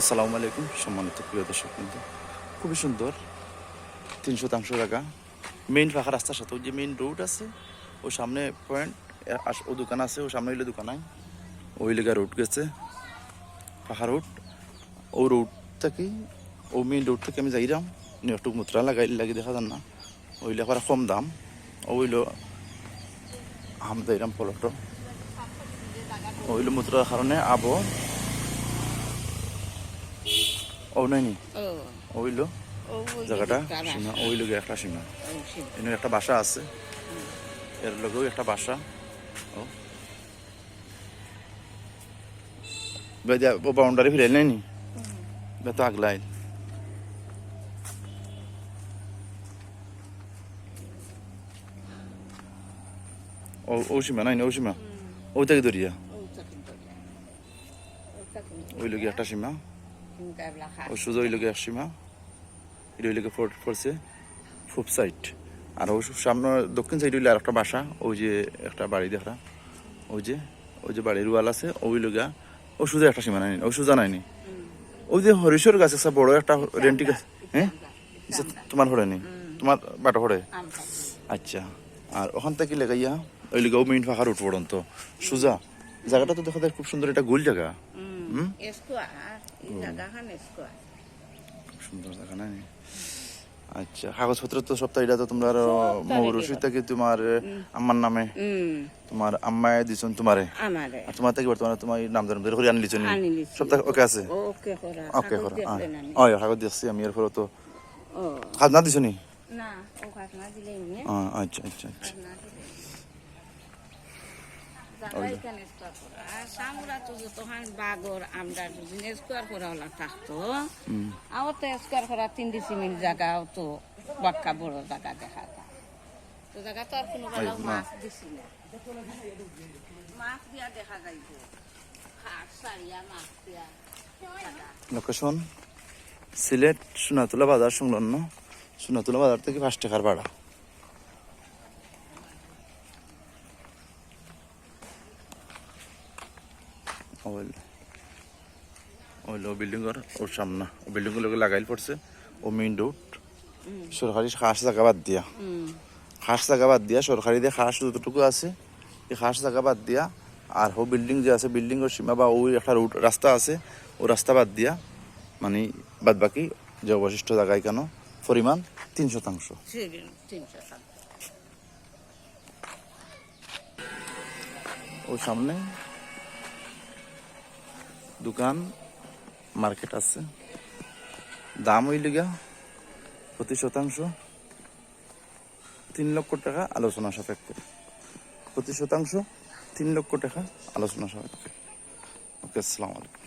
আসসালামু আলাইকুম, সম্মানিত প্রিয় দর্শক কিন্তু খুবই সুন্দর, তিন শতাংশ জায়গা। মেইন ফাঁকা রাস্তার সাথে যে মেইন রোড আছে ও সামনে পয়েন্ট ও দোকান আছে ও সামনে হইলে দোকান নাই ওই লেগা রোড গেছে, ফাঁকা রোড ও রোড থেকে, ও মেইন রোড থেকে আমি যাইলাম নেটটুক মুদ্রা লাগাই লাগি দেখা যান না। ওই লেখার কম দাম ওইল আম যাইলাম পলটো ওইল মুদ্রার কারণে আবো ও নাই নি ও ওইলো জায়গাটা সীমা ওই লোকে একটা সীমা ও, একটা বাসা আছে এর লগেও একটা বাসা ও ও বাউন্ডারি ফিরে নাই নি বেতো আগলাই ও ও সীমা নাই নি ও সীমা ওই থেকে দরিয়া ও চাকরি করে। ও চাকরি করে। ওই লোকে একটা সীমা চিন্তা বলা খা। ও সোজা ওই লোকে এক সীমা এটা ওই লোকে পড়ছে ফুপ সাইড আর ও সামনে দক্ষিণ সাইড হইলে আর একটা বাসা ওই যে একটা বাড়ি দেখা ওই যে ওই যে বাড়ির ওয়াল আছে ওই লোকা ও সোজা একটা সীমা নাইনি ও সোজা নাইনি ওই যে হরিশ্বর গাছ আছে বড় একটা রেন্টি গাছ হ্যাঁ তোমার হরে নি তোমার বাটা খাই। আচ্ছা আর ওখান থেকে লেগাইয়া ওই ও মেইন ফাঁকার উঠ পড়ন্ত সোজা জায়গাটা তো দেখা যায় খুব সুন্দর একটা গোল জায়গা সুন্দর দেখা নাই আচ্ছা কাগজপত্র তো সব এটা তো তোমরা মৌরসি থেকে তোমার আম্মার নামে তোমার আম্মায় দিছন তোমারে। আর তোমার থেকে বর্তমানে তোমার নাম ধরে করে আনি লিছনি আনি লিছি। সব তাকে ওকে আছে ওকে করা। ওকে কাগজ করা। ওই কাগজ দিচ্ছি আমি এর তো খাজনা দিছনি না, ও খাজনা দিলেই আচ্ছা আচ্ছা আচ্ছা লোকেশন সিলেট সোনাতুলা বাজার সংলগ্ন। সোনাতুলা বাজার থেকে পাঁচ টাকার ভাড়া। ওইল ওইল ও বিল্ডিং ঘর ওর সামনে। ও বিল্ডিং লাগাইল পড়ছে। ও মেইন রোড সরকারি খাস জায়গা বাদ দিয়া। খাস জায়গা বাদ দিয়া সরকারি দিয়ে খাস যতটুকু আছে এই খাস জায়গা বাদ দিয়া আর ও বিল্ডিং যে আছে বিল্ডিং সীমা বা ওই একটা রুট রাস্তা আছে ও রাস্তা বাদ দিয়া মানে বাদ বাকি যে অবশিষ্ট জায়গায় কেন পরিমাণ তিন শতাংশ। ও সামনে দোকান, মার্কেট আছে। দাম ওই লিগা প্রতি শতাংশ তিন লক্ষ টাকা আলোচনা সাপেক্ষে। প্রতি শতাংশ তিন লক্ষ টাকা আলোচনা সাপেক্ষে। ওকে, আসসালামু আলাইকুম।